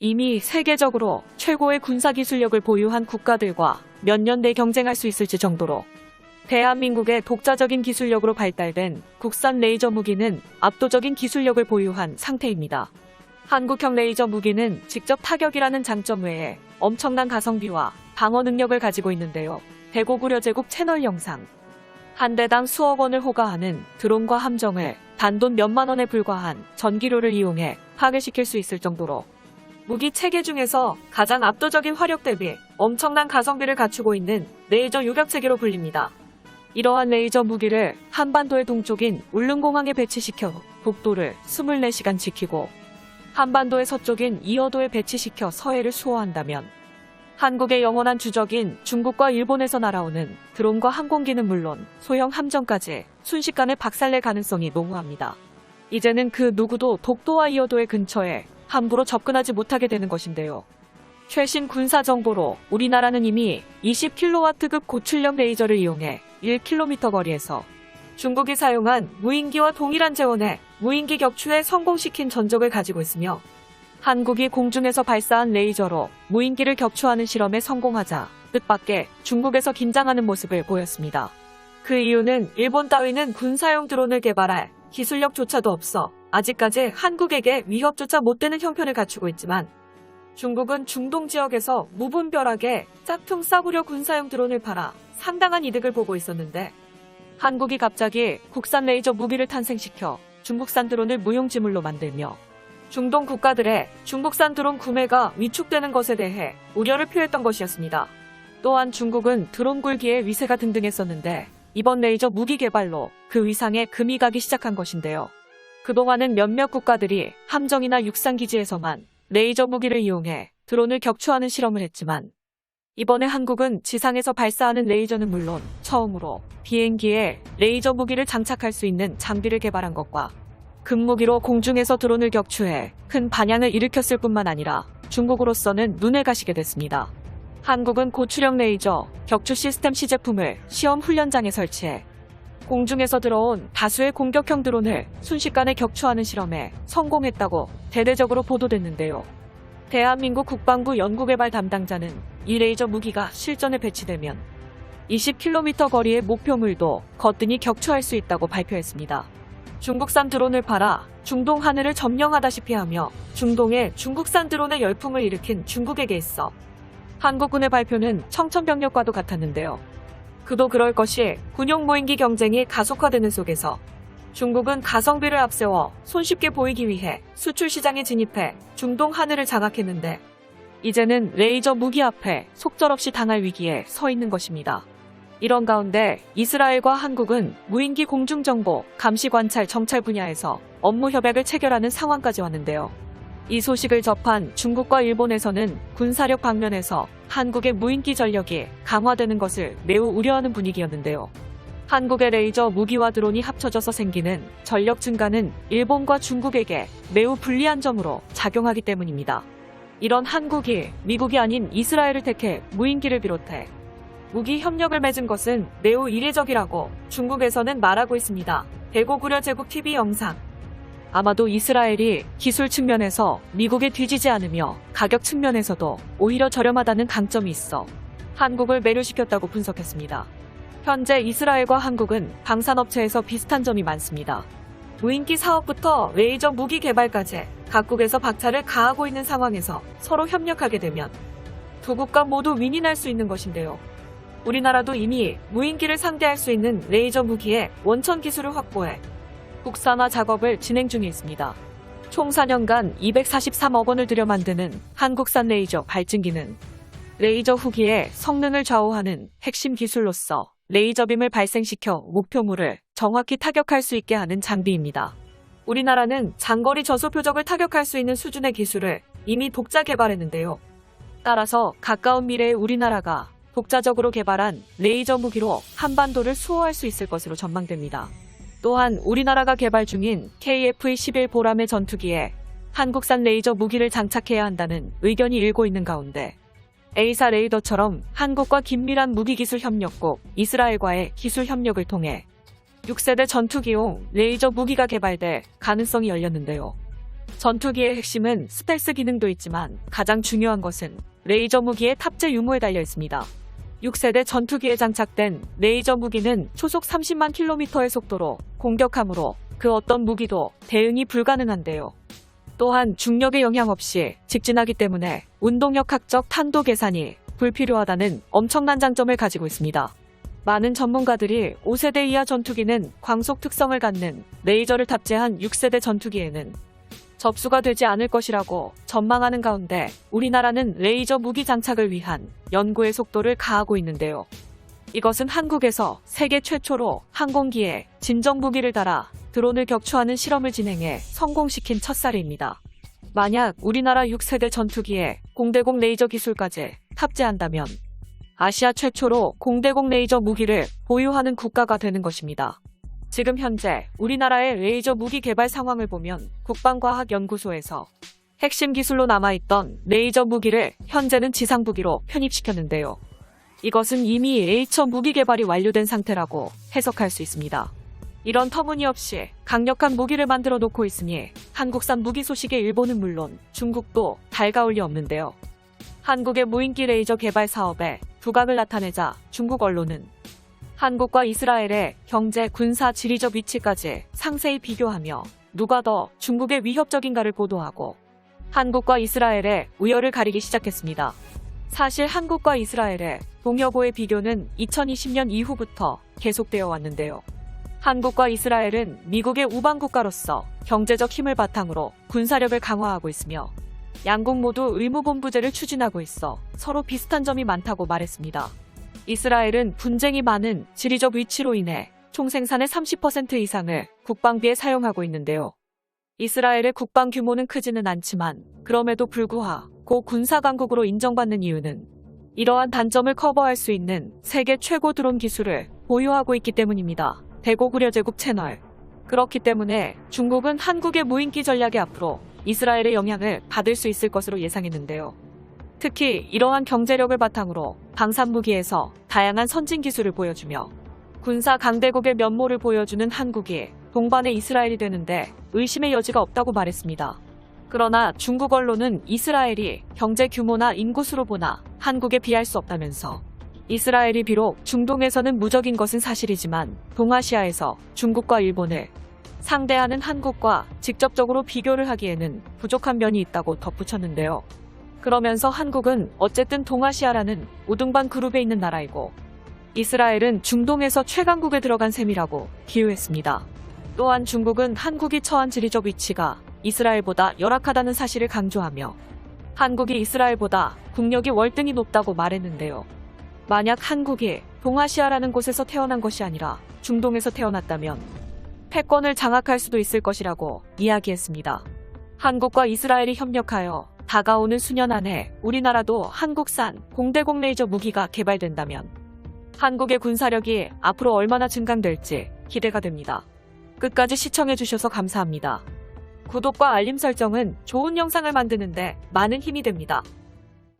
이미 세계적으로 최고의 군사 기술력을 보유한 국가들과 몇 년 내 경쟁할 수 있을지 정도로 대한민국의 독자적인 기술력으로 발달된 국산 레이저 무기는 압도적인 기술력을 보유한 상태입니다. 한국형 레이저 무기는 직접 타격이라는 장점 외에 엄청난 가성비와 방어 능력을 가지고 있는데요. 대고구려 제국 채널 영상. 한 대당 수억 원을 호가하는 드론과 함정을 단돈 몇만 원에 불과한 전기료를 이용해 파괴시킬 수 있을 정도로 무기 체계 중에서 가장 압도적인 화력 대비 엄청난 가성비를 갖추고 있는 레이저 유격 체계로 불립니다. 이러한 레이저 무기를 한반도의 동쪽인 울릉공항에 배치시켜 북도를 24시간 지키고 한반도의 서쪽인 이어도에 배치시켜 서해를 수호한다면 한국의 영원한 주적인 중국과 일본에서 날아오는 드론과 항공기는 물론 소형 함정까지 순식간에 박살낼 가능성이 농후합니다. 이제는 그 누구도 독도와 이어도의 근처에 함부로 접근하지 못하게 되는 것인데요. 최신 군사 정보로 우리나라는 이미 20kW급 고출력 레이저를 이용해 1km 거리에서 중국이 사용한 무인기와 동일한 재원의 무인기 격추에 성공시킨 전적을 가지고 있으며 한국이 공중에서 발사한 레이저로 무인기를 격추하는 실험에 성공하자 뜻밖의 중국에서 긴장하는 모습을 보였습니다. 그 이유는 일본 따위는 군사용 드론을 개발할 기술력조차도 없어 아직까지 한국에게 위협조차 못 되는 형편을 갖추고 있지만 중국은 중동 지역에서 무분별하게 짝퉁 싸구려 군사용 드론을 팔아 상당한 이득을 보고 있었는데 한국이 갑자기 국산 레이저 무기를 탄생시켜 중국산 드론을 무용지물로 만들며 중동 국가들의 중국산 드론 구매가 위축되는 것에 대해 우려를 표했던 것이었습니다. 또한 중국은 드론 굴기에 위세가 등등했었는데 이번 레이저 무기 개발로 그 위상에 금이 가기 시작한 것인데요. 그동안은 몇몇 국가들이 함정이나 육상 기지에서만 레이저 무기를 이용해 드론을 격추하는 실험을 했지만 이번에 한국은 지상에서 발사하는 레이저는 물론 처음으로 비행기에 레이저 무기를 장착할 수 있는 장비를 개발한 것과 금무기로 공중에서 드론을 격추해 큰 반향을 일으켰을 뿐만 아니라 중국으로서는 눈에 가시게 됐습니다. 한국은 고출력 레이저 격추 시스템 시제품을 시험 훈련장에 설치해 공중에서 들어온 다수의 공격형 드론을 순식간에 격추하는 실험에 성공했다고 대대적으로 보도됐는데요. 대한민국 국방부 연구개발 담당자는 이 레이저 무기가 실전에 배치되면 20km 거리의 목표물도 거뜬히 격추할 수 있다고 발표했습니다. 중국산 드론을 팔아 중동 하늘을 점령하다시피 하며 중동에 중국산 드론의 열풍을 일으킨 중국에게 있어 한국군의 발표는 청천벽력과도 같았는데요. 그도 그럴 것이 군용 무인기 경쟁이 가속화되는 속에서 중국은 가성비를 앞세워 손쉽게 보이기 위해 수출 시장에 진입해 중동 하늘을 장악했는데 이제는 레이저 무기 앞에 속절없이 당할 위기에 서 있는 것입니다. 이런 가운데 이스라엘과 한국은 무인기 공중정보, 감시관찰, 정찰 분야에서 업무 협약을 체결하는 상황까지 왔는데요. 이 소식을 접한 중국과 일본에서는 군사력 방면에서 한국의 무인기 전력이 강화되는 것을 매우 우려하는 분위기였는데요. 한국의 레이저 무기와 드론이 합쳐져서 생기는 전력 증가는 일본과 중국에게 매우 불리한 점으로 작용하기 때문입니다. 이런 한국이 미국이 아닌 이스라엘을 택해 무인기를 비롯해 무기 협력을 맺은 것은 매우 이례적이라고 중국에서는 말하고 있습니다. 대고구려 제국 TV 영상. 아마도 이스라엘이 기술 측면에서 미국에 뒤지지 않으며 가격 측면에서도 오히려 저렴하다는 강점이 있어 한국을 매료시켰다고 분석했습니다. 현재 이스라엘과 한국은 방산업체에서 비슷한 점이 많습니다. 무인기 사업부터 레이저 무기 개발까지 각국에서 박차를 가하고 있는 상황에서 서로 협력하게 되면 두 국가 모두 윈윈할 수 있는 것인데요. 우리나라도 이미 무인기를 상대할 수 있는 레이저 무기의 원천 기술을 확보해 국산화 작업을 진행 중에 있습니다. 총 4년간 243억 원을 들여 만드는 한국산 레이저 발진기는 레이저 후기의 성능을 좌우하는 핵심 기술로서 레이저빔을 발생시켜 목표물을 정확히 타격할 수 있게 하는 장비입니다. 우리나라는 장거리 저소 표적을 타격할 수 있는 수준의 기술을 이미 독자 개발했는데요. 따라서 가까운 미래에 우리나라가 독자적으로 개발한 레이저 무기로 한반도를 수호할 수 있을 것으로 전망됩니다. 또한 우리나라가 개발 중인 KF-11 보람의 전투기에 한국산 레이저 무기를 장착해야 한다는 의견이 일고 있는 가운데 A사 레이더처럼 한국과 긴밀한 무기기술 협력국 이스라엘과의 기술 협력을 통해 6세대 전투기용 레이저 무기가 개발될 가능성이 열렸는데요. 전투기의 핵심은 스텔스 기능도 있지만 가장 중요한 것은 레이저 무기의 탑재 유무에 달려 있습니다. 6세대 전투기에 장착된 레이저 무기는 초속 30만 킬로미터의 속도로 공격함으로 그 어떤 무기도 대응이 불가능한데요. 또한 중력의 영향 없이 직진하기 때문에 운동역학적 탄도 계산이 불필요하다는 엄청난 장점을 가지고 있습니다. 많은 전문가들이 5세대 이하 전투기는 광속 특성을 갖는 레이저를 탑재한 6세대 전투기에는 접수가 되지 않을 것이라고 전망하는 가운데 우리나라는 레이저 무기 장착을 위한 연구의 속도를 가하고 있는데요. 이것은 한국에서 세계 최초로 항공기에 진정 무기를 달아 드론을 격추하는 실험을 진행해 성공시킨 첫 사례입니다. 만약 우리나라 6세대 전투기에 공대공 레이저 기술까지 탑재한다면 아시아 최초로 공대공 레이저 무기를 보유하는 국가가 되는 것입니다. 지금 현재 우리나라의 레이저 무기 개발 상황을 보면 국방과학연구소에서 핵심 기술로 남아있던 레이저 무기를 현재는 지상 무기로 편입시켰는데요. 이것은 이미 A처 무기 개발이 완료된 상태라고 해석할 수 있습니다. 이런 터무니없이 강력한 무기를 만들어 놓고 있으니 한국산 무기 소식에 일본은 물론 중국도 달가올 리 없는데요. 한국의 무인기 레이저 개발 사업에 두각을 나타내자 중국 언론은 한국과 이스라엘의 경제, 군사, 지리적 위치까지 상세히 비교하며 누가 더 중국의 위협적인가를 보도하고 한국과 이스라엘의 우열을 가리기 시작했습니다. 사실 한국과 이스라엘의 동여고의 비교는 2020년 이후부터 계속되어 왔는데요. 한국과 이스라엘은 미국의 우방 국가로서 경제적 힘을 바탕으로 군사력을 강화하고 있으며 양국 모두 의무본부제를 추진하고 있어 서로 비슷한 점이 많다고 말했습니다. 이스라엘은 분쟁이 많은 지리적 위치로 인해 총 생산의 30% 이상을 국방비에 사용하고 있는데요. 이스라엘의 국방 규모는 크지는 않지만 그럼에도 불구하고 군사 강국으로 인정받는 이유는 이러한 단점을 커버할 수 있는 세계 최고 드론 기술을 보유하고 있기 때문입니다. 대고 구려 제국 채널. 그렇기 때문에 중국은 한국의 무인기 전략의 앞으로 이스라엘의 영향을 받을 수 있을 것으로 예상했는데요. 특히 이러한 경제력을 바탕으로 방산무기에서 다양한 선진 기술을 보여주며 군사 강대국의 면모를 보여주는 한국이 동반의 이스라엘이 되는데 의심의 여지가 없다고 말했습니다. 그러나 중국 언론은 이스라엘이 경제 규모나 인구수로 보나 한국에 비할 수 없다면서 이스라엘이 비록 중동에서는 무적인 것은 사실이지만 동아시아에서 중국과 일본을 상대하는 한국과 직접적으로 비교를 하기에는 부족한 면이 있다고 덧붙였는데요. 그러면서 한국은 어쨌든 동아시아라는 우등반 그룹에 있는 나라이고 이스라엘은 중동에서 최강국에 들어간 셈이라고 비유했습니다. 또한 중국은 한국이 처한 지리적 위치가 이스라엘보다 열악하다는 사실을 강조하며 한국이 이스라엘보다 국력이 월등히 높다고 말했는데요. 만약 한국이 동아시아라는 곳에서 태어난 것이 아니라 중동에서 태어났다면 패권을 장악할 수도 있을 것이라고 이야기했습니다. 한국과 이스라엘이 협력하여 다가오는 수년 안에 우리나라도 한국산 공대공 레이저 무기가 개발된다면 한국의 군사력이 앞으로 얼마나 증강될지 기대가 됩니다. 끝까지 시청해주셔서 감사합니다. 구독과 알림 설정은 좋은 영상을 만드는데 많은 힘이 됩니다.